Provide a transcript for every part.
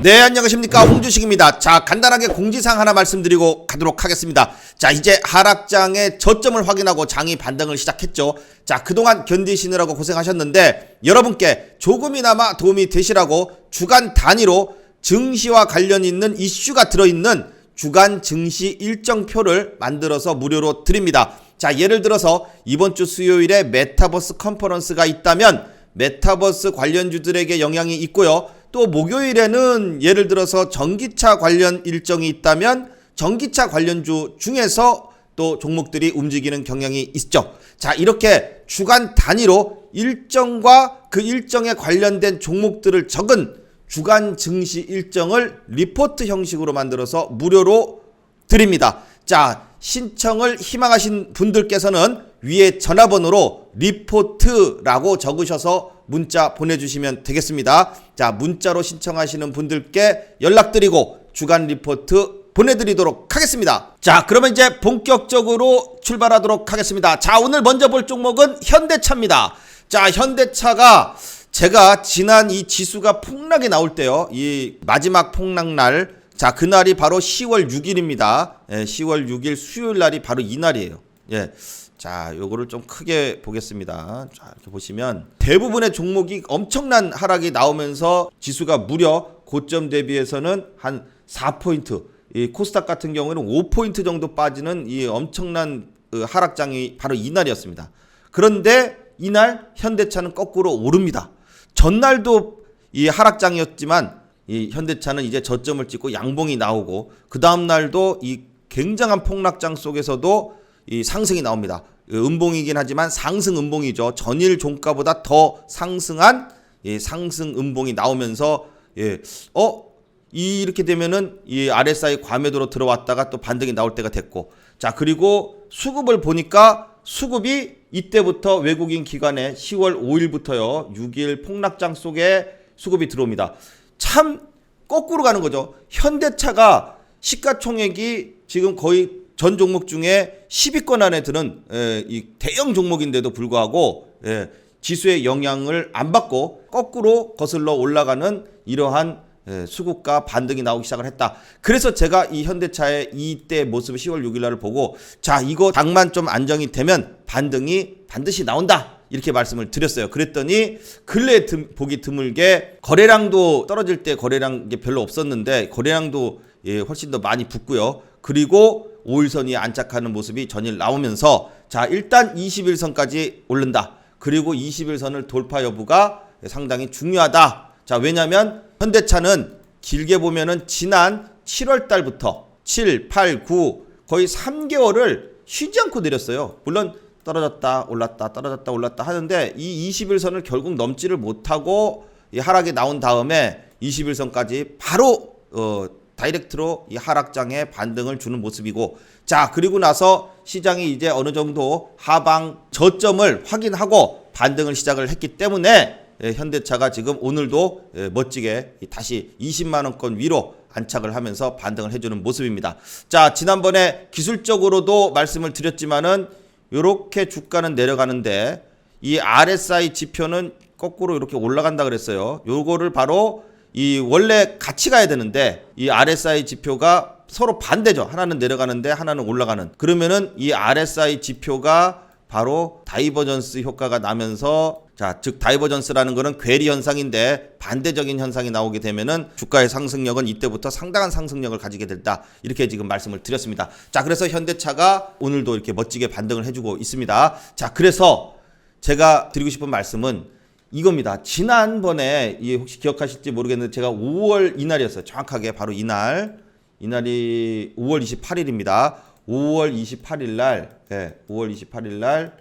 네, 안녕하십니까. 홍주식입니다. 자, 간단하게 공지사항 하나 말씀드리고 가도록 하겠습니다. 자, 이제 하락장의 저점을 확인하고 장이 반등을 시작했죠. 자, 그동안 견디시느라고 고생하셨는데 여러분께 조금이나마 도움이 되시라고 주간 단위로 증시와 관련 있는 이슈가 들어있는 주간 증시 일정표를 만들어서 무료로 드립니다. 자, 예를 들어서 이번 주 수요일에 메타버스 컨퍼런스가 있다면 메타버스 관련주들에게 영향이 있고요. 또 목요일에는 예를 들어서 전기차 관련 일정이 있다면 전기차 관련주 중에서 또 종목들이 움직이는 경향이 있죠. 자, 이렇게 주간 단위로 일정과 그 일정에 관련된 종목들을 적은 주간 증시 일정을 리포트 형식으로 만들어서 무료로 드립니다. 자, 신청을 희망하신 분들께서는 위에 전화번호로 리포트라고 적으셔서 문자 보내주시면 되겠습니다. 자, 문자로 신청하시는 분들께 연락드리고 주간 리포트 보내드리도록 하겠습니다. 자, 그러면 이제 본격적으로 출발하도록 하겠습니다. 자, 오늘 먼저 볼 종목은 현대차입니다. 자, 현대차가 제가 지난 이 지수가 폭락이 나올 때요. 이 마지막 폭락날 자, 그날이 바로 10월 6일입니다. 예, 10월 6일 수요일 날이 바로 이 날이에요. 예. 자, 요거를 좀 크게 보겠습니다. 자, 이렇게 보시면 대부분의 종목이 엄청난 하락이 나오면서 지수가 무려 고점 대비해서는 한 4포인트, 이 코스닥 같은 경우에는 5포인트 정도 빠지는 이 엄청난 그 하락장이 바로 이 날이었습니다. 그런데 이날 현대차는 거꾸로 오릅니다. 전날도 이 하락장이었지만 이 현대차는 이제 저점을 찍고 양봉이 나오고 그 다음 날도 이 굉장한 폭락장 속에서도 이 상승이 나옵니다. 음봉이긴 하지만 상승 음봉이죠. 전일 종가보다 더 상승한 예, 상승 음봉이 나오면서 예, 어 이렇게 되면은 이 RSI 과매도로 들어왔다가 또 반등이 나올 때가 됐고 자 그리고 수급을 보니까 수급이 이때부터 외국인 기관에 10월 5일부터요 6일 폭락장 속에 수급이 들어옵니다. 참 거꾸로 가는 거죠. 현대차가 시가총액이 지금 거의 전 종목 중에 10위권 안에 드는 에, 이 대형 종목인데도 불구하고 예, 지수의 영향을 안 받고 거꾸로 거슬러 올라가는 이러한 예, 수급과 반등이 나오기 시작을 했다. 그래서 제가 이 현대차의 이때 모습을 10월 6일 날을 보고 자 이거 당만 좀 안정이 되면 반등이 반드시 나온다. 이렇게 말씀을 드렸어요. 그랬더니 근래 드, 보기 드물게 거래량도 떨어질 때 거래량 게 별로 없었는데 거래량도 예, 훨씬 더 많이 붙고요. 그리고 5일선이 안착하는 모습이 전일 나오면서 자 일단 21선까지 오른다. 그리고 21선을 돌파 여부가 상당히 중요하다. 자 왜냐하면 현대차는 길게 보면은 지난 7월 달부터 7, 8, 9 거의 3개월을 쉬지 않고 내렸어요. 물론 떨어졌다 올랐다 떨어졌다 올랐다 하는데 이 21선을 결국 넘지를 못하고 이 하락이 나온 다음에 21선까지 바로 어 다이렉트로 이 하락장에 반등을 주는 모습이고 자 그리고 나서 시장이 이제 어느 정도 하방 저점을 확인하고 반등을 시작을 했기 때문에 예, 현대차가 지금 오늘도 예, 멋지게 이 다시 20만 원권 위로 안착을 하면서 반등을 해주는 모습입니다. 자 지난번에 기술적으로도 말씀을 드렸지만은 이렇게 주가는 내려가는데 이 RSI 지표는 거꾸로 이렇게 올라간다 그랬어요. 요거를 바로 이 원래 같이 가야 되는데 이 RSI 지표가 서로 반대죠. 하나는 내려가는데 하나는 올라가는. 그러면은 이 RSI 지표가 바로 다이버전스 효과가 나면서 자, 즉 다이버전스라는 거는 괴리 현상인데 반대적인 현상이 나오게 되면은 주가의 상승력은 이때부터 상당한 상승력을 가지게 된다. 이렇게 지금 말씀을 드렸습니다. 자, 그래서 현대차가 오늘도 이렇게 멋지게 반등을 해주고 있습니다. 자, 그래서 제가 드리고 싶은 말씀은 이겁니다. 지난번에 이 혹시 기억하실지 모르겠는데 제가 5월 이날이었어요. 정확하게 바로 이날. 이날이 5월 28일입니다. 5월 28일 날, 네, 5월 28일 날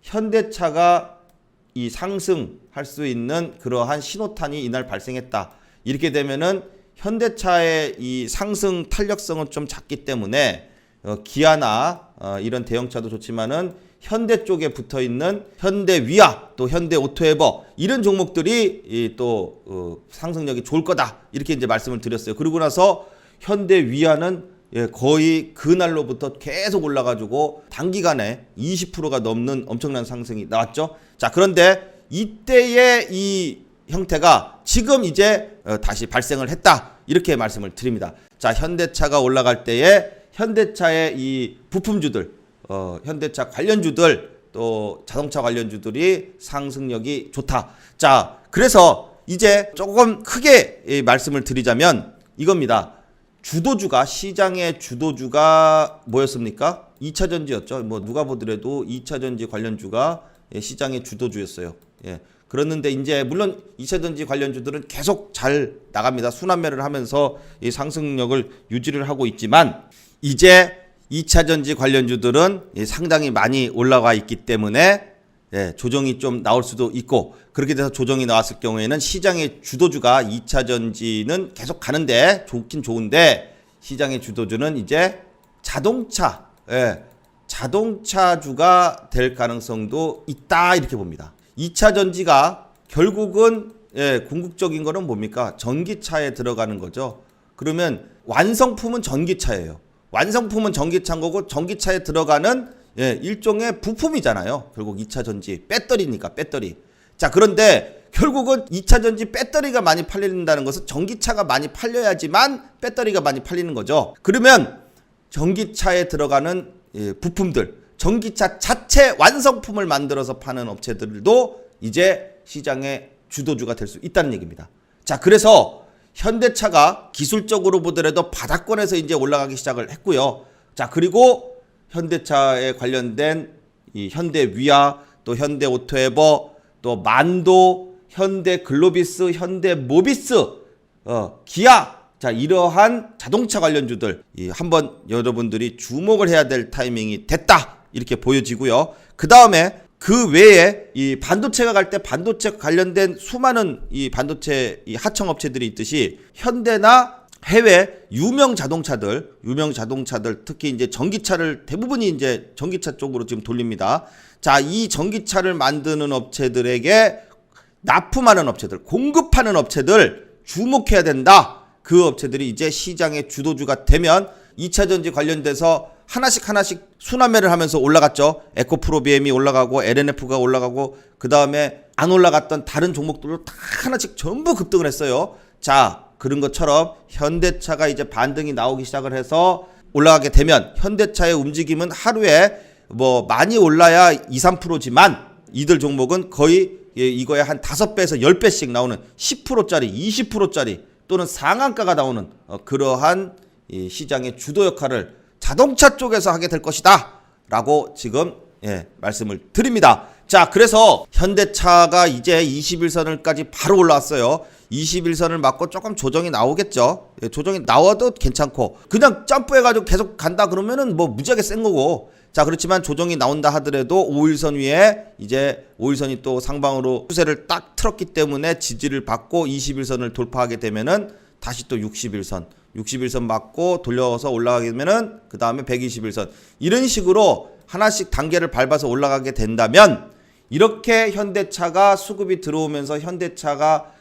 현대차가 이 상승할 수 있는 그러한 신호탄이 이날 발생했다. 이렇게 되면은 현대차의 이 상승 탄력성은 좀 작기 때문에 어, 기아나 어, 이런 대형차도 좋지만은 현대 쪽에 붙어 있는 현대 위아 또 현대 오토에버 이런 종목들이 이또 어, 상승력이 좋을 거다 이렇게 이제 말씀을 드렸어요. 그러고 나서 현대 위아는 예, 거의 그날로부터 계속 올라가지고 단기간에 20%가 넘는 엄청난 상승이 나왔죠. 자, 그런데 이때의 이 형태가 지금 이제 어, 다시 발생을 했다 이렇게 말씀을 드립니다. 자 현대차가 올라갈 때에 현대차의 이 부품주들, 어, 현대차 관련주들 또 자동차 관련주들이 상승력이 좋다. 자 그래서 이제 조금 크게 이 말씀을 드리자면 이겁니다. 주도주가 시장의 주도주가 뭐였습니까? 2차 전지였죠. 뭐 누가 보더라도 2차 전지 관련주가 예, 시장의 주도주였어요. 예. 그랬는데 이제 물론 2차 전지 관련주들은 계속 잘 나갑니다. 순환매를 하면서 이 상승력을 유지를 하고 있지만 이제 2차 전지 관련주들은 예, 상당히 많이 올라가 있기 때문에 예, 조정이 좀 나올 수도 있고 그렇게 돼서 조정이 나왔을 경우에는 시장의 주도주가 2차 전지는 계속 가는데 좋긴 좋은데 시장의 주도주는 이제 자동차 예, 자동차주가 될 가능성도 있다 이렇게 봅니다. 2차 전지가 결국은 예, 궁극적인 거는 뭡니까? 전기차에 들어가는 거죠. 그러면 완성품은 전기차예요. 완성품은 전기차인 거고 전기차에 들어가는 예, 일종의 부품이잖아요. 결국 2차 전지 배터리니까 배터리. 자, 그런데 결국은 2차 전지 배터리가 많이 팔린다는 것은 전기차가 많이 팔려야지만 배터리가 많이 팔리는 거죠. 그러면 전기차에 들어가는 예, 부품들, 전기차 자체 완성품을 만들어서 파는 업체들도 이제 시장의 주도주가 될 수 있다는 얘기입니다. 자, 그래서 현대차가 기술적으로 보더라도 바닥권에서 이제 올라가기 시작을 했고요. 자, 그리고 현대차에 관련된 이 현대 위아, 또 현대 오토에버, 또 만도, 현대 글로비스, 현대 모비스, 어, 기아, 자 이러한 자동차 관련주들 이 한번 여러분들이 주목을 해야 될 타이밍이 됐다 이렇게 보여지고요. 그 다음에 그 외에 이 반도체가 갈 때 반도체 관련된 수많은 이 반도체 이 하청 업체들이 있듯이 현대나 해외 유명 자동차들, 유명 자동차들 특히 이제 전기차를 대부분이 이제 전기차 쪽으로 지금 돌립니다. 자, 이 전기차를 만드는 업체들에게 납품하는 업체들, 공급하는 업체들 주목해야 된다. 그 업체들이 이제 시장의 주도주가 되면 2차 전지 관련돼서 하나씩 하나씩 순환매를 하면서 올라갔죠. 에코 프로비엠이 올라가고 LNF가 올라가고 그 다음에 안 올라갔던 다른 종목들도 다 하나씩 전부 급등을 했어요. 자 그런 것처럼 현대차가 이제 반등이 나오기 시작을 해서 올라가게 되면 현대차의 움직임은 하루에 뭐 많이 올라야 2, 3%지만 이들 종목은 거의 예, 이거에 한 5배에서 10배씩 나오는 10%짜리, 20%짜리 또는 상한가가 나오는 어, 그러한 이 시장의 주도 역할을 자동차 쪽에서 하게 될 것이다. 라고 지금 예, 말씀을 드립니다. 자, 그래서 현대차가 이제 21선을까지 바로 올라왔어요. 21선을 맞고 조금 조정이 나오겠죠. 예, 조정이 나와도 괜찮고 그냥 점프해가지고 계속 간다 그러면은 뭐 무지하게 센 거고. 자, 그렇지만 조정이 나온다 하더라도 5일선 위에 이제 5일선이 또 상방으로 추세를 딱 틀었기 때문에 지지를 받고 21선을 돌파하게 되면은 다시 또 61선, 61선 맞고 돌려서 올라가게 되면은 그 다음에 121선 이런 식으로 하나씩 단계를 밟아서 올라가게 된다면 이렇게 현대차가 수급이 들어오면서 현대차가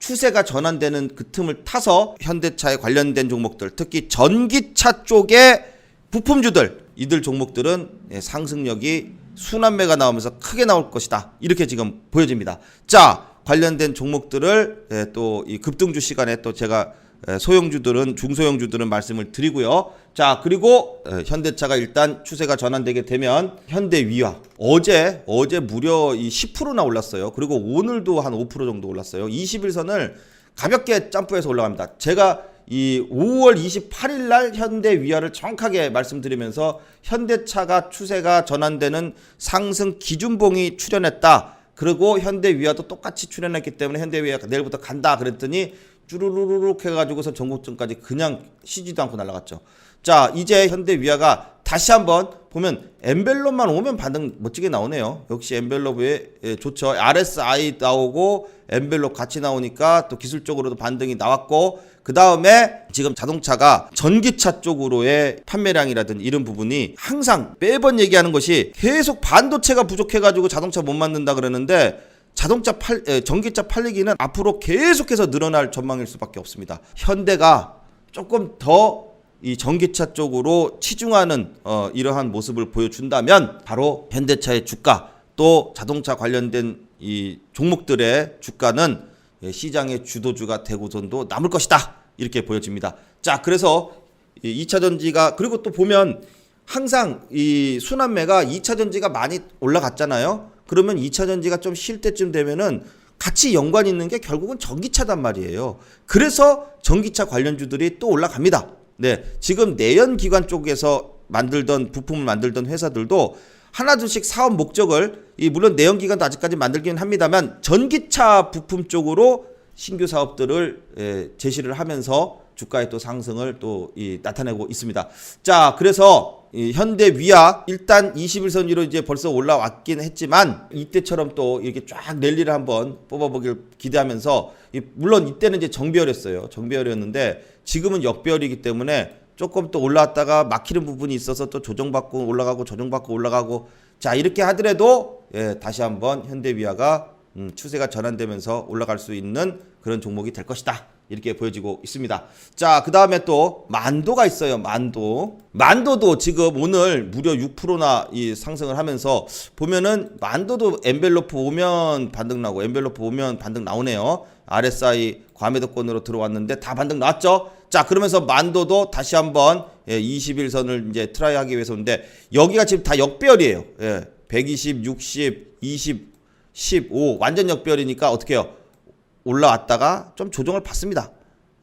추세가 전환되는 그 틈을 타서 현대차에 관련된 종목들 특히 전기차 쪽의 부품주들 이들 종목들은 예, 상승력이 순환매가 나오면서 크게 나올 것이다 이렇게 지금 보여집니다. 자 관련된 종목들을 예, 또이 급등주 시간에 또 제가 예, 소형주들은 중소형주들은 말씀을 드리고요. 자 그리고 예, 현대차가 일단 추세가 전환되게 되면 현대위아 어제 어제 무려 이 10%나 올랐어요. 그리고 오늘도 한 5% 정도 올랐어요. 21선을 가볍게 점프해서 올라갑니다. 제가 이 5월 28일 날 현대 위아를 정확하게 말씀드리면서 현대차가 추세가 전환되는 상승 기준봉이 출현했다. 그리고 현대 위아도 똑같이 출현했기 때문에 현대 위아가 내일부터 간다 그랬더니 쭈루루룩 해가지고서 전고점까지 그냥 쉬지도 않고 날아갔죠. 자 이제 현대 위아가 다시 한번 보면 엔벨롭만 오면 반등 멋지게 나오네요. 역시 엔벨롭에 예, 좋죠. RSI 나오고 엔벨롭 같이 나오니까 또 기술적으로도 반등이 나왔고 그 다음에 지금 자동차가 전기차 쪽으로의 판매량이라든 이런 부분이 항상 매번 얘기하는 것이 계속 반도체가 부족해가지고 자동차 못 만든다 그러는데 자동차 팔 에, 전기차 팔리기는 앞으로 계속해서 늘어날 전망일 수밖에 없습니다. 현대가 조금 더 이 전기차 쪽으로 치중하는 어, 이러한 모습을 보여준다면 바로 현대차의 주가 또 자동차 관련된 이 종목들의 주가는 예, 시장의 주도주가 되고선도 남을 것이다. 이렇게 보여집니다. 자, 그래서 이 2차 전지가 그리고 또 보면 항상 이 순환매가 2차 전지가 많이 올라갔잖아요. 그러면 2차 전지가 좀 쉴 때쯤 되면은 같이 연관 있는 게 결국은 전기차단 말이에요. 그래서 전기차 관련주들이 또 올라갑니다. 네. 지금 내연 기관 쪽에서 만들던 부품을 만들던 회사들도 하나둘씩 사업 목적을 이 물론 내연 기관도 아직까지 만들기는 합니다만 전기차 부품 쪽으로 신규 사업들을 예, 제시를 하면서 주가의 또 상승을 또 이, 나타내고 있습니다. 자, 그래서 이 현대 위아 일단 21선 위로 이제 벌써 올라왔긴 했지만 이때처럼 또 이렇게 쫙 랠리를 한번 뽑아보길 기대하면서 이, 물론 이때는 이제 정배열이었어요. 정배열이었는데 지금은 역배열이기 때문에 조금 또 올라왔다가 막히는 부분이 있어서 또 조정받고 올라가고 조정받고 올라가고 자 이렇게 하더라도 예, 다시 한번 현대위아가 음, 추세가 전환되면서 올라갈 수 있는 그런 종목이 될 것이다. 이렇게 보여지고 있습니다. 자, 그 다음에 또 만도가 있어요. 만도. 만도도 지금 오늘 무려 6%나 이 상승을 하면서 보면은 만도도 엔벨로프 오면 반등 나고 엔벨로프 오면 반등 나오네요. RSI 과매도권으로 들어왔는데 다 반등 나왔죠. 자, 그러면서 만도도 다시 한번 예, 21선을 이제 트라이 하기 위해서인데 여기가 지금 다 역배열이에요. 예. 120, 60, 20, 15 완전 역배열이니까 어떻게 해요? 올라왔다가 좀 조정을 받습니다.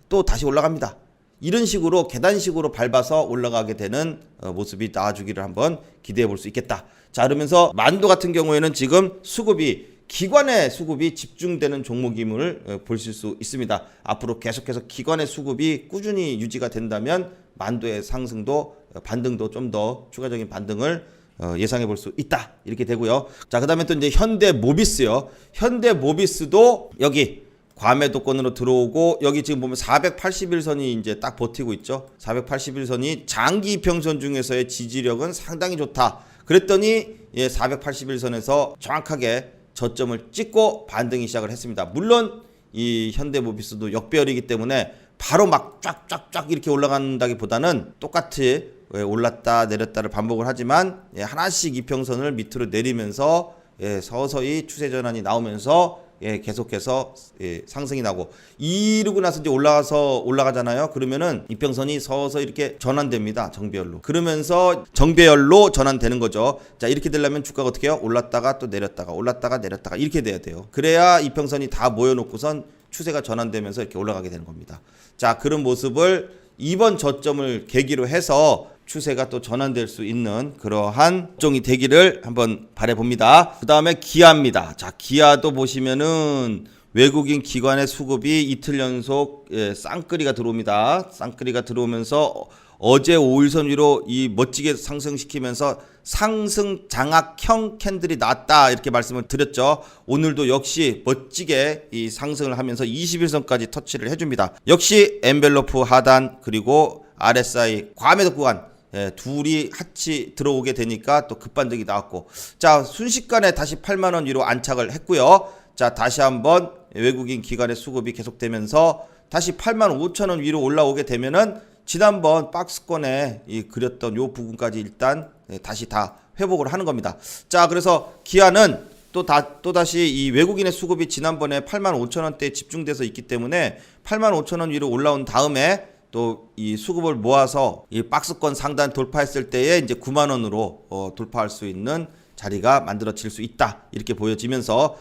또 다시 올라갑니다. 이런 식으로 계단식으로 밟아서 올라가게 되는 어, 모습이 나와주기를 한번 기대해 볼 수 있겠다. 자, 그러면서 만도 같은 경우에는 지금 수급이 기관의 수급이 집중되는 종목임을 어, 보실 수 있습니다. 앞으로 계속해서 기관의 수급이 꾸준히 유지가 된다면 만도의 상승도 어, 반등도 좀 더 추가적인 반등을 어, 예상해 볼 수 있다. 이렇게 되고요. 자, 그 다음에 또 이제 현대 모비스요. 현대 모비스도 여기 과매도권으로 들어오고 여기 지금 보면 481선이 이제 딱 버티고 있죠. 481선이 장기 이평선 중에서의 지지력은 상당히 좋다. 그랬더니 예, 481선에서 정확하게 저점을 찍고 반등이 시작을 했습니다. 물론 이 현대모비스도 역배열이기 때문에 바로 막 쫙쫙쫙 이렇게 올라간다기보다는 똑같이 예, 올랐다 내렸다를 반복을 하지만 예, 하나씩 이평선을 밑으로 내리면서 예, 서서히 추세 전환이 나오면서 예, 계속해서 예, 상승이 나고 이르고 나서 이제 올라가서 올라가잖아요. 그러면은 이평선이 서서 이렇게 전환됩니다. 정배열로. 그러면서 정배열로 전환되는 거죠. 자, 이렇게 되려면 주가가 어떻게 해요? 올랐다가 또 내렸다가 올랐다가 내렸다가 이렇게 돼야 돼요. 그래야 이평선이 다 모여 놓고선 추세가 전환되면서 이렇게 올라가게 되는 겁니다. 자, 그런 모습을 이번 저점을 계기로 해서 추세가 또 전환될 수 있는 그러한 종이 되기를 한번 바래봅니다. 그 다음에 기아입니다. 자, 기아도 보시면은 외국인 기관의 수급이 이틀 연속 예, 쌍끌이가 들어옵니다. 쌍끌이가 들어오면서 어제 5일선 위로 이 멋지게 상승시키면서 상승 장악형 캔들이 났다 이렇게 말씀을 드렸죠. 오늘도 역시 멋지게 이 상승을 하면서 21선까지 터치를 해줍니다. 역시 엔벨로프 하단 그리고 RSI 과매도 구간 예, 둘이 같이 들어오게 되니까 또 급반등이 나왔고 자 순식간에 다시 8만 원 위로 안착을 했고요. 자 다시 한번 외국인 기관의 수급이 계속되면서 다시 8만 5천 원 위로 올라오게 되면은 지난번 박스권에 이 그렸던 요 부분까지 일단 예, 다시 다 회복을 하는 겁니다. 자 그래서 기아는 또 다 또 다시 이 외국인의 수급이 지난번에 8만 5천 원대에 집중돼서 있기 때문에 8만 5천 원 위로 올라온 다음에 또 이 수급을 모아서 이 박스권 상단 돌파했을 때에 이제 9만 원으로 어, 돌파할 수 있는 자리가 만들어질 수 있다 이렇게 보여지면서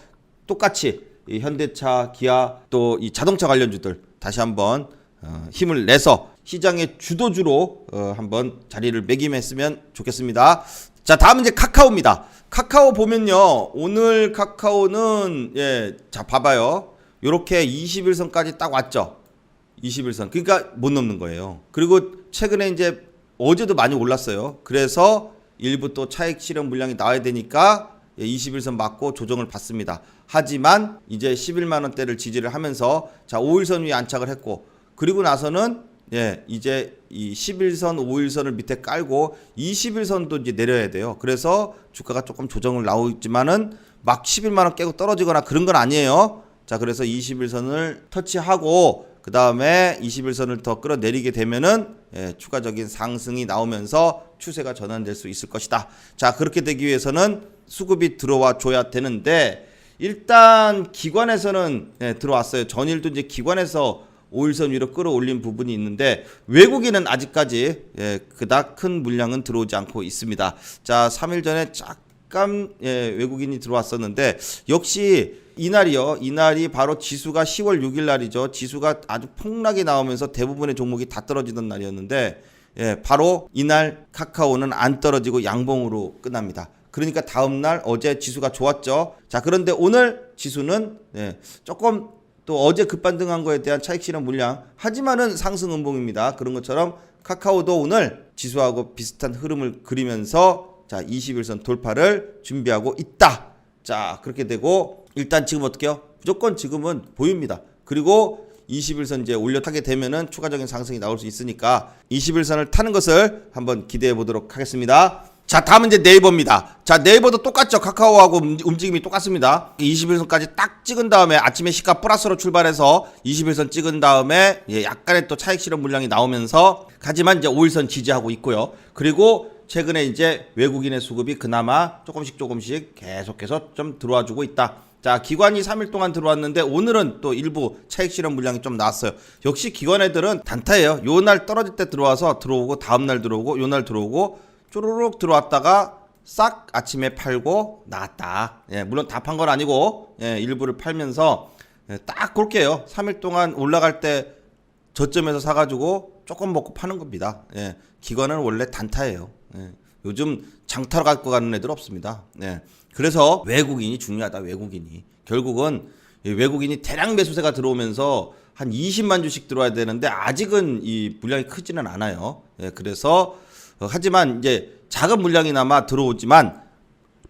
똑같이 이 현대차, 기아 또 이 자동차 관련주들 다시 한번 어, 힘을 내서 시장의 주도주로 어, 한번 자리를 매김했으면 좋겠습니다. 자 다음은 이제 카카오입니다. 카카오 보면요 오늘 카카오는 예자 봐봐요 요렇게 21선까지 딱 왔죠. 21선. 그러니까 못 넘는 거예요. 그리고 최근에 이제 어제도 많이 올랐어요. 그래서 일부 또 차익 실현 물량이 나와야 되니까 21선 맞고 조정을 받습니다. 하지만 이제 11만 원대를 지지를 하면서 자 5일선 위에 안착을 했고 그리고 나서는 예 이제 이 11선 5일선을 밑에 깔고 21선도 이제 내려야 돼요. 그래서 주가가 조금 조정을 나오지만은 막 11만 원 깨고 떨어지거나 그런 건 아니에요. 자 그래서 21선을 터치하고 그 다음에 21선을 더 끌어내리게 되면은 예, 추가적인 상승이 나오면서 추세가 전환될 수 있을 것이다. 자 그렇게 되기 위해서는 수급이 들어와 줘야 되는데 일단 기관에서는 예, 들어왔어요. 전일도 이제 기관에서 5일선 위로 끌어올린 부분이 있는데 외국인은 아직까지 예, 그닥 큰 물량은 들어오지 않고 있습니다. 자, 3일 전에 잠깐 예, 외국인이 들어왔었는데 역시 이날이요. 이날이 바로 지수가 10월 6일 날이죠. 지수가 아주 폭락이 나오면서 대부분의 종목이 다 떨어지던 날이었는데 예, 바로 이날 카카오는 안 떨어지고 양봉으로 끝납니다. 그러니까 다음 날 어제 지수가 좋았죠. 자, 그런데 오늘 지수는 예, 조금 또 어제 급반등한 거에 대한 차익 실현 물량 하지만은 상승 음봉입니다. 그런 것처럼 카카오도 오늘 지수하고 비슷한 흐름을 그리면서 자, 21선 돌파를 준비하고 있다. 자, 그렇게 되고 일단 지금 어떻게요? 무조건 지금은 보입니다. 그리고 21선 이제 올려 타게 되면은 추가적인 상승이 나올 수 있으니까 21선을 타는 것을 한번 기대해 보도록 하겠습니다. 자, 다음은 이제 네이버입니다. 자, 네이버도 똑같죠. 카카오하고 움- 움직임이 똑같습니다. 21선까지 딱 찍은 다음에 아침에 시가 플러스로 출발해서 21선 찍은 다음에 예, 약간의 또 차익 실현 물량이 나오면서 하지만 이제 5일선 지지하고 있고요. 그리고 최근에 이제 외국인의 수급이 그나마 조금씩 조금씩 계속해서 좀 들어와 주고 있다. 자, 기관이 3일 동안 들어왔는데 오늘은 또 일부 차익 실현 물량이 좀 나왔어요. 역시 기관 애들은 단타예요. 요 날 떨어질 때 들어와서 들어오고 다음 날 들어오고 요 날 들어오고 쪼르륵 들어왔다가 싹 아침에 팔고 나갔다. 예, 물론 다 판 건 아니고 예, 일부를 팔면서 예, 딱 그렇게요. 3일 동안 올라갈 때 저점에서 사가지고 조금 먹고 파는 겁니다. 예, 기관은 원래 단타예요. 예, 요즘 장타로 갖고 가는 애들 없습니다. 예, 그래서 외국인이 중요하다. 외국인이 결국은 이 외국인이 대량 매수세가 들어오면서 한 20만 주씩 들어와야 되는데 아직은 이 물량이 크지는 않아요. 예, 그래서 어, 하지만 이제 작은 물량이나마 들어오지만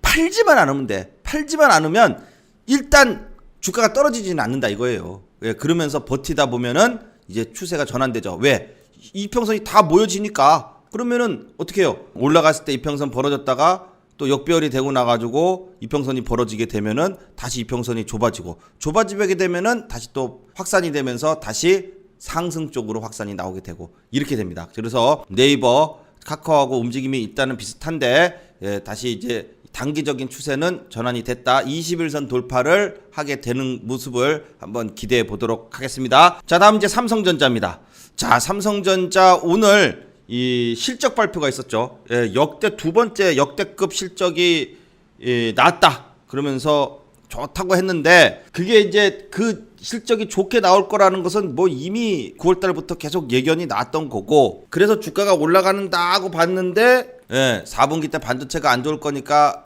팔지만 않으면 돼. 팔지만 않으면 일단 주가가 떨어지지는 않는다 이거예요. 예, 그러면서 버티다 보면은 이제 추세가 전환되죠. 왜? 이평선이 다 모여지니까 그러면은 어떻게 해요? 올라갔을 때 이평선 벌어졌다가 또 역배열이 되고 나가지고 이평선이 벌어지게 되면은 다시 이평선이 좁아지고 좁아지게 되면은 다시 또 확산이 되면서 다시 상승 쪽으로 확산이 나오게 되고 이렇게 됩니다. 그래서 네이버 카카오하고 움직임이 일단은 비슷한데 예, 다시 이제 단기적인 추세는 전환이 됐다. 21선 돌파를 하게 되는 모습을 한번 기대해 보도록 하겠습니다. 자, 다음 이제 삼성전자입니다. 자, 삼성전자 오늘 이 실적 발표가 있었죠. 예, 역대 두 번째 역대급 실적이 예, 나왔다. 그러면서 좋다고 했는데 그게 이제 그 실적이 좋게 나올 거라는 것은 뭐 이미 9월 달부터 계속 예견이 나왔던 거고 그래서 주가가 올라가는다 하고 봤는데 예, 4분기 때 반도체가 안 좋을 거니까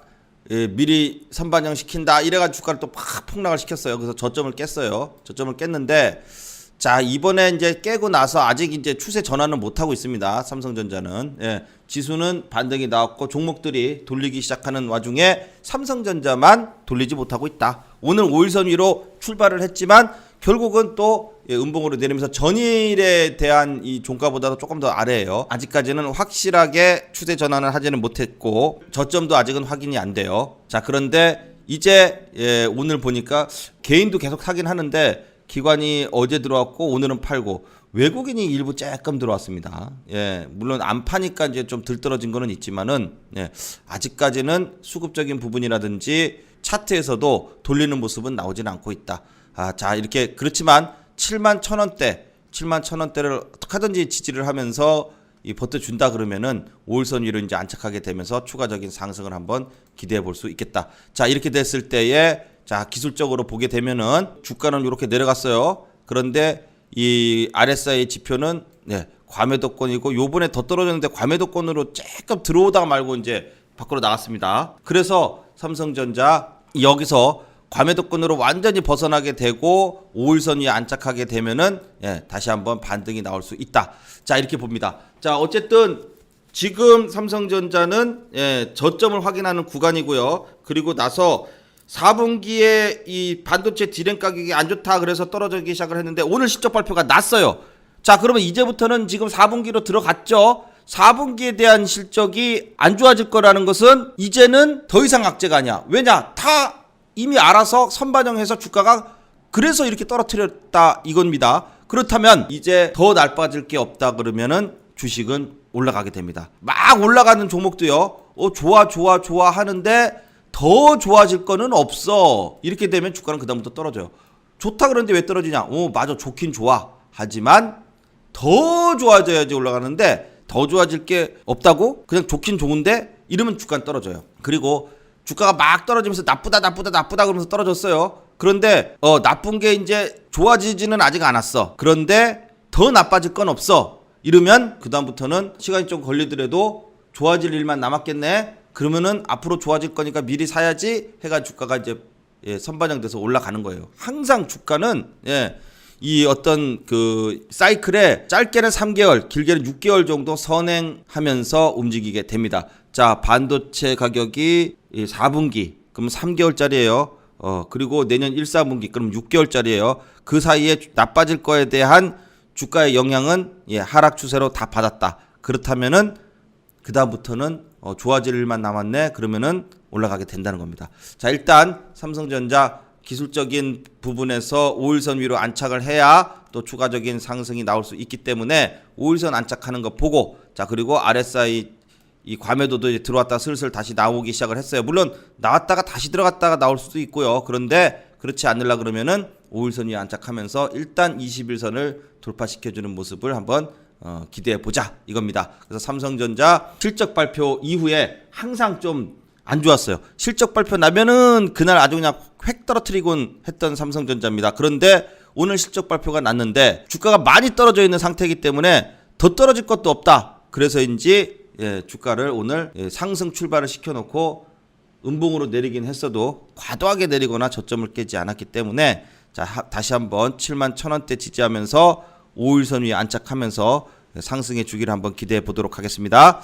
예, 미리 선반영 시킨다 이래가 주가를 또 팍 폭락을 시켰어요. 그래서 저점을 깼어요. 저점을 깼는데 자 이번에 이제 깨고 나서 아직 이제 추세 전환은 못 하고 있습니다. 삼성전자는 예, 지수는 반등이 나왔고 종목들이 돌리기 시작하는 와중에 삼성전자만 돌리지 못하고 있다. 오늘 5일선 위로 출발을 했지만 결국은 또 예, 음봉으로 내리면서 전일에 대한 이 종가보다도 조금 더 아래예요. 아직까지는 확실하게 추세 전환을 하지는 못했고 저점도 아직은 확인이 안 돼요. 자 그런데 이제 예, 오늘 보니까 개인도 계속 사긴 하는데 기관이 어제 들어왔고 오늘은 팔고 외국인이 일부 조금 들어왔습니다. 예, 물론 안 파니까 이제 좀 들떨어진 거는 있지만은 예, 아직까지는 수급적인 부분이라든지 차트에서도 돌리는 모습은 나오진 않고 있다. 아, 자 이렇게 그렇지만 7만 천 원대, 7만 천 원대를 어떻게 하든지 지지를 하면서 이 버텨준다 그러면은 5일선 위로 이제 안착하게 되면서 추가적인 상승을 한번 기대해 볼 수 있겠다. 자 이렇게 됐을 때에 자 기술적으로 보게 되면은 주가는 이렇게 내려갔어요. 그런데 이 RSI 지표는 네, 과매도권이고 요번에 더 떨어졌는데 과매도권으로 조금 들어오다가 말고 이제 밖으로 나갔습니다. 그래서 삼성전자 여기서 과매도권으로 완전히 벗어나게 되고 5일선 위에 안착하게 되면은 예, 다시 한번 반등이 나올 수 있다. 자 이렇게 봅니다. 자 어쨌든 지금 삼성전자는 예, 저점을 확인하는 구간이고요. 그리고 나서 4분기에 이 반도체 디램 가격이 안 좋다 그래서 떨어지기 시작을 했는데 오늘 실적 발표가 났어요. 자 그러면 이제부터는 지금 4분기로 들어갔죠. 4분기에 대한 실적이 안 좋아질 거라는 것은 이제는 더 이상 악재가 아니야. 왜냐? 다 이미 알아서 선반영해서 주가가 그래서 이렇게 떨어뜨렸다 이겁니다. 그렇다면 이제 더 날빠질 게 없다 그러면은 주식은 올라가게 됩니다. 막 올라가는 종목도요. 어 좋아 좋아 좋아 하는데 더 좋아질 거는 없어. 이렇게 되면 주가는 그다음부터 떨어져요. 좋다 그러는데 왜 떨어지냐? 오, 맞아. 좋긴 좋아. 하지만 더 좋아져야지 올라가는데 더 좋아질 게 없다고? 그냥 좋긴 좋은데 이러면 주가는 떨어져요. 그리고 주가가 막 떨어지면서 나쁘다 나쁘다 나쁘다 그러면서 떨어졌어요. 그런데 어 나쁜 게 이제 좋아지지는 아직 않았어. 그런데 더 나빠질 건 없어. 이러면 그다음부터는 시간이 좀 걸리더라도 좋아질 일만 남았겠네. 그러면은 앞으로 좋아질 거니까 미리 사야지 해가 주가가 이제 예, 선반영돼서 올라가는 거예요. 항상 주가는 예, 이 어떤 그 사이클에 짧게는 3개월, 길게는 6개월 정도 선행하면서 움직이게 됩니다. 자, 반도체 가격이 이 4분기 그럼 3개월짜리예요. 어, 그리고 내년 1, 4분기 그럼 6개월짜리예요. 그 사이에 나빠질 거에 대한 주가의 영향은 예, 하락 추세로 다 받았다. 그렇다면은 그 다음부터는 어, 좋아질 일만 남았네. 그러면은 올라가게 된다는 겁니다. 자, 일단 삼성전자 기술적인 부분에서 5일선 위로 안착을 해야 또 추가적인 상승이 나올 수 있기 때문에 5일선 안착하는 거 보고 자 그리고 RSI 이 과매도도 이제 들어왔다 슬슬 다시 나오기 시작을 했어요. 물론 나왔다가 다시 들어갔다가 나올 수도 있고요. 그런데 그렇지 않으려 그러면은 5일선 위에 안착하면서 일단 21선을 돌파시켜주는 모습을 한번 어, 기대해 보자 이겁니다. 그래서 삼성전자 실적 발표 이후에 항상 좀 안 좋았어요. 실적 발표 나면은 그날 아주 그냥 획 떨어뜨리곤 했던 삼성전자입니다. 그런데 오늘 실적 발표가 났는데 주가가 많이 떨어져 있는 상태이기 때문에 더 떨어질 것도 없다. 그래서인지 예, 주가를 오늘 예, 상승 출발을 시켜놓고 음봉으로 내리긴 했어도 과도하게 내리거나 저점을 깨지 않았기 때문에 자 하- 다시 한번 7만 1천원대 지지하면서 5일선 위에 안착하면서 상승의 주기를 한번 기대해 보도록 하겠습니다.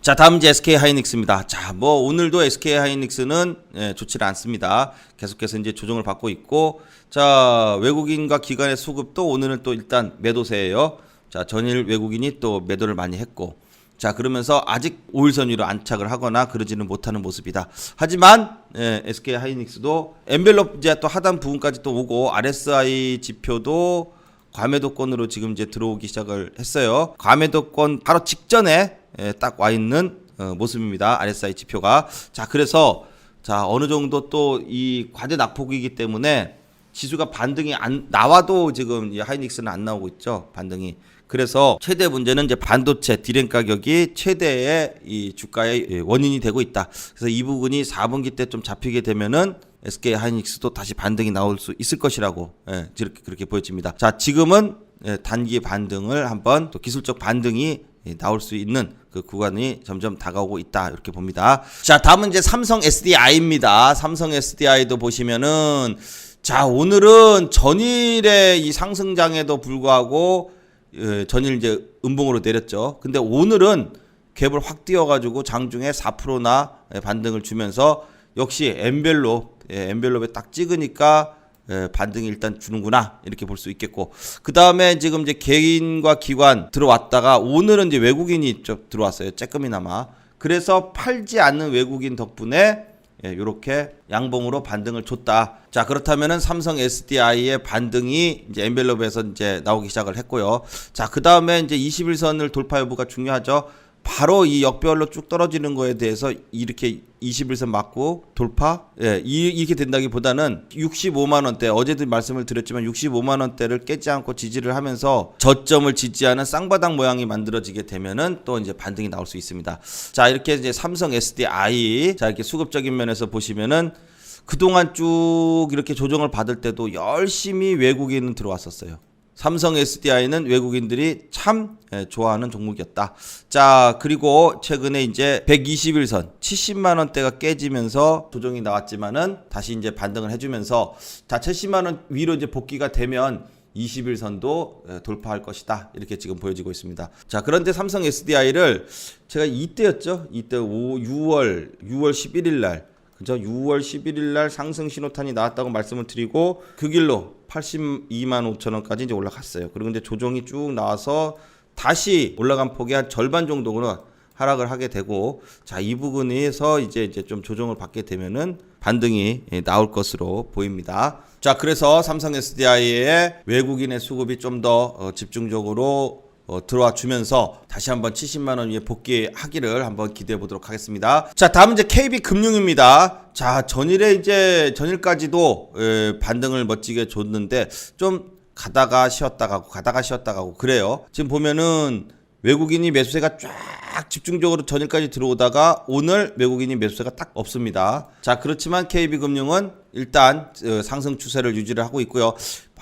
자 다음 이제 SK 하이닉스입니다. 자 뭐 오늘도 SK 하이닉스는 예, 좋지는 않습니다. 계속해서 이제 조정을 받고 있고 자 외국인과 기관의 수급도 오늘은 또 일단 매도세예요. 자 전일 외국인이 또 매도를 많이 했고 자 그러면서 아직 5일선 위로 안착을 하거나 그러지는 못하는 모습이다. 하지만 예, SK 하이닉스도 엔벨롭 이제 또 하단 부분까지 또 오고 RSI 지표도 과매도권으로 지금 이제 들어오기 시작을 했어요. 과매도권 바로 직전에 예, 딱와 있는 어, 모습입니다. RSI 지표가 자 그래서 자 어느 정도 또 이 과대 낙폭이기 때문에 지수가 반등이 안 나와도 지금 이 하이닉스는 안 나오고 있죠 반등이 그래서 최대 문제는 이제 반도체 디램 가격이 최대의 이 주가의 예, 원인이 되고 있다 그래서 이 부분이 4분기 때 좀 잡히게 되면은 SK 하이닉스도 다시 반등이 나올 수 있을 것이라고 예, 이렇게 그렇게 보여집니다 자 지금은 예, 단기 반등을 한번 또 기술적 반등이 예, 나올 수 있는 그 구간이 점점 다가오고 있다 이렇게 봅니다. 자 다음은 이제 삼성 SDI입니다. 삼성 SDI도 보시면은 자 오늘은 전일의 이 상승장에도 불구하고 예, 전일 이제 음봉으로 내렸죠. 근데 오늘은 갭을 확 띄워가지고 장중에 4%나 반등을 주면서 역시 엔벨롭 예, 엔벨롭에 딱 찍으니까 예, 반등이 일단 주는구나 이렇게 볼 수 있겠고 그 다음에 지금 이제 개인과 기관 들어왔다가 오늘은 이제 외국인이 좀 들어왔어요 쬐끔이나마 그래서 팔지 않는 외국인 덕분에 예, 요렇게 양봉으로 반등을 줬다. 자, 그렇다면은 삼성 SDI의 반등이 이제 엔벨롭에서 이제 나오기 시작을 했고요. 자, 그 다음에 이제 21선을 돌파 여부가 중요하죠. 바로 이 역별로 쭉 떨어지는 거에 대해서 이렇게 21선 맞고 돌파 예, 이, 이렇게 된다기보다는 65만 원대 어제도 말씀을 드렸지만 65만 원대를 깨지 않고 지지를 하면서 저점을 지지하는 쌍바닥 모양이 만들어지게 되면은 또 이제 반등이 나올 수 있습니다. 자, 이렇게 이제 삼성 SDI 자, 이렇게 수급적인 면에서 보시면은 그동안 쭉 이렇게 조정을 받을 때도 열심히 외국인은 들어왔었어요. 삼성 SDI는 외국인들이 참 예, 좋아하는 종목이었다. 자, 그리고 최근에 이제 121선 70만 원대가 깨지면서 조정이 나왔지만은 다시 이제 반등을 해주면서 자, 70만 원 위로 이제 복귀가 되면 21선도 예, 돌파할 것이다. 이렇게 지금 보여지고 있습니다. 자, 그런데 삼성 SDI를 제가 이때였죠. 이때 5, 6월 6월 11일 날 그죠? 6월 11일 날 상승 신호탄이 나왔다고 말씀을 드리고 그 길로 82만 5천 원까지 이제 올라갔어요. 그리고 이제 조정이 쭉 나와서 다시 올라간 폭의 한 절반 정도로 하락을 하게 되고 자, 이 부분에서 이제 이제 좀 조정을 받게 되면은 반등이 예, 나올 것으로 보입니다. 자, 그래서 삼성 SDI의 외국인의 수급이 좀더 어, 집중적으로 어, 들어와 주면서 다시 한번 70만 원 위에 복귀하기를 한번 기대해 보도록 하겠습니다. 자, 다음 이제 KB 금융입니다. 자, 전일에 이제 전일까지도 에, 반등을 멋지게 줬는데 좀 가다가 쉬었다 가고 가다가 쉬었다 가고 그래요. 지금 보면은 외국인이 매수세가 쫙 집중적으로 전일까지 들어오다가 오늘 외국인이 매수세가 딱 없습니다. 자, 그렇지만 KB금융은 일단 어, 상승 추세를 유지를 하고 있고요.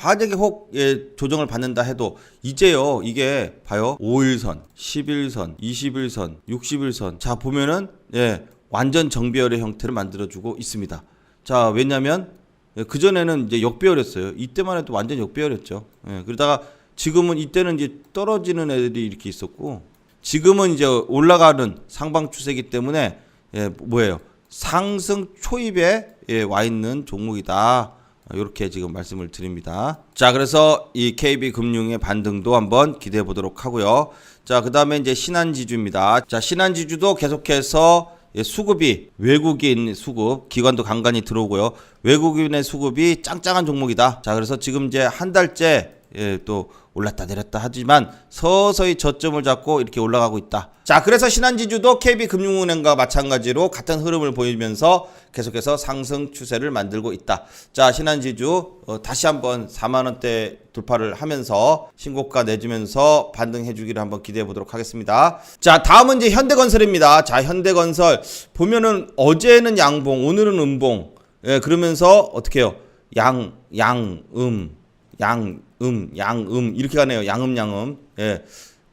만약에 혹 예, 조정을 받는다 해도 이제요 이게 봐요 5일선, 11선, 21선, 61선 자 보면은 예 완전 정비열의 형태를 만들어주고 있습니다. 자 왜냐하면 그 전에는 이제 역배열했어요. 이때만 해도 완전 역배열했죠. 예, 그러다가 지금은 이때는 이제 떨어지는 애들이 이렇게 있었고 지금은 이제 올라가는 상방 추세이기 때문에 예, 뭐예요? 상승 초입에 예, 와 있는 종목이다. 이렇게 지금 말씀을 드립니다. 자, 그래서 이 KB 금융의 반등도 한번 기대해 보도록 하고요. 자, 그다음에 이제 신한지주입니다. 자, 신한지주도 계속해서 예, 수급이 외국인 수급 기관도 간간히 들어오고요. 외국인의 수급이 짱짱한 종목이다. 자, 그래서 지금 이제 한 달째 예, 또 올랐다 내렸다 하지만 서서히 저점을 잡고 이렇게 올라가고 있다. 자, 그래서 신한지주도 KB금융은행과 마찬가지로 같은 흐름을 보이면서 계속해서 상승 추세를 만들고 있다. 자, 신한지주 어, 다시 한번 4만 원대 돌파를 하면서 신고가 내주면서 반등해 주기를 한번 기대해 보도록 하겠습니다. 자, 다음은 이제 현대건설입니다. 자, 현대건설 보면은 어제는 양봉, 오늘은 음봉. 예, 그러면서 어떻게 해요? 양, 양, 음, 양, 음, 양, 음 이렇게 가네요. 양음, 양음. 예.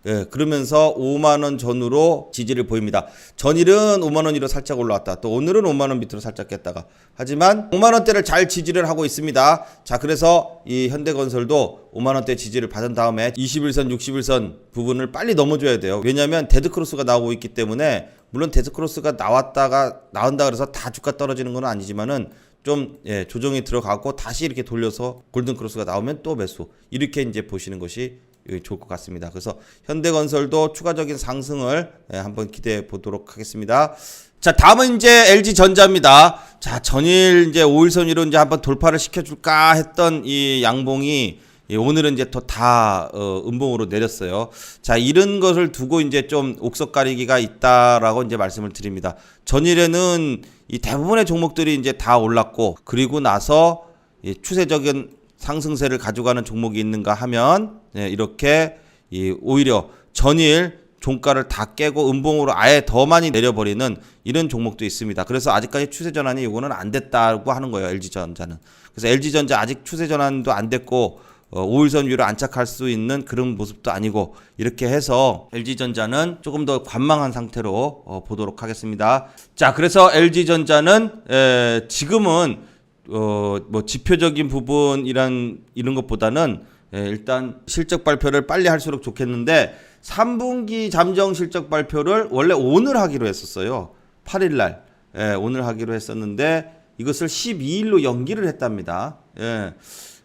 예, 그러면서 5만 원 전후로 지지를 보입니다. 전일은 5만 원 위로 살짝 올라왔다. 또 오늘은 5만 원 밑으로 살짝 깼다가. 하지만 5만 원대를 잘 지지를 하고 있습니다. 자, 그래서 이 현대건설도 5만 원대 지지를 받은 다음에 21선, 61선 부분을 빨리 넘어줘야 돼요. 왜냐하면 데드크로스가 나오고 있기 때문에 물론 데드크로스가 나왔다가 나온다 그래서 다 주가 떨어지는 건 아니지만은 좀 예, 조정이 들어가고 다시 이렇게 돌려서 골든 크로스가 나오면 또 매수 이렇게 이제 보시는 것이 예, 좋을 것 같습니다. 그래서 현대건설도 추가적인 상승을 예, 한번 기대해 보도록 하겠습니다. 자, 다음은 이제 LG 전자입니다. 자, 전일 이제 5일선 위로 이제 한번 돌파를 시켜줄까 했던 이 양봉이 예, 오늘은 이제 또다 어, 음봉으로 내렸어요. 자, 이런 것을 두고 이제 좀 옥석 가리기가 있다라고 이제 말씀을 드립니다. 전일에는 이 대부분의 종목들이 이제 다 올랐고 그리고 나서 이 추세적인 상승세를 가져가는 종목이 있는가 하면 예, 이렇게 이 오히려 전일 종가를 다 깨고 음봉으로 아예 더 많이 내려버리는 이런 종목도 있습니다. 그래서 아직까지 추세 전환이 이거는 안 됐다고 하는 거예요. LG전자는. 그래서 LG전자 아직 추세 전환도 안 됐고 어, 5일선 위로 안착할 수 있는 그런 모습도 아니고 이렇게 해서 LG전자는 조금 더 관망한 상태로 어, 보도록 하겠습니다. 자, 그래서 LG전자는 에, 지금은 어, 뭐 지표적인 부분이란 이런 것보다는 예, 일단 실적 발표를 빨리 할수록 좋겠는데 3분기 잠정 실적 발표를 원래 오늘 하기로 했었어요. 8일 날. 예, 오늘 하기로 했었는데 이것을 12일로 연기를 했답니다. 예.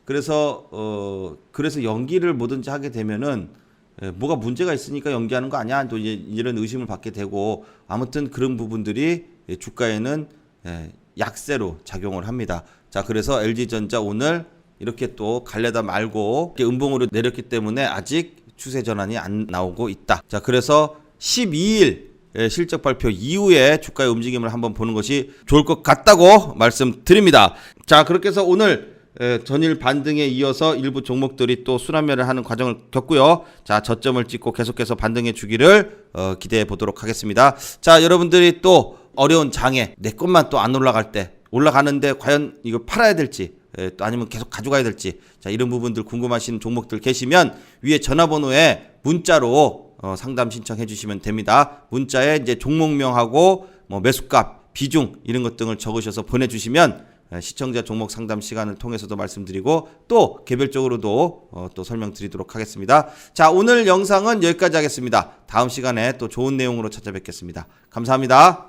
그래서 어 그래서 연기를 뭐든지 하게 되면은 예, 뭐가 문제가 있으니까 연기하는 거 아니야? 또 이런 의심을 받게 되고 아무튼 그런 부분들이 예, 주가에는 예, 약세로 작용을 합니다. 자, 그래서 LG전자 오늘 이렇게 또 갈래다 말고 음봉으로 내렸기 때문에 아직 추세 전환이 안 나오고 있다. 자, 그래서 12일 예, 실적 발표 이후에 주가의 움직임을 한번 보는 것이 좋을 것 같다고 말씀드립니다. 자, 그렇게 해서 오늘 예, 전일 반등에 이어서 일부 종목들이 또 순환매를 하는 과정을 겪고요. 자, 저점을 찍고 계속해서 반등해 주기를 어, 기대해 보도록 하겠습니다. 자, 여러분들이 또 어려운 장에 내 것만 또 안 올라갈 때 올라가는데 과연 이걸 팔아야 될지 예, 또 아니면 계속 가져가야 될지 자 이런 부분들 궁금하신 종목들 계시면 위에 전화번호에 문자로 어, 상담 신청해 주시면 됩니다. 문자에 이제 종목명하고 뭐 매수값, 비중 이런 것 등을 적으셔서 보내주시면 예, 시청자 종목 상담 시간을 통해서도 말씀드리고 또 개별적으로도 어, 또 설명드리도록 하겠습니다. 자 오늘 영상은 여기까지 하겠습니다. 다음 시간에 또 좋은 내용으로 찾아뵙겠습니다. 감사합니다.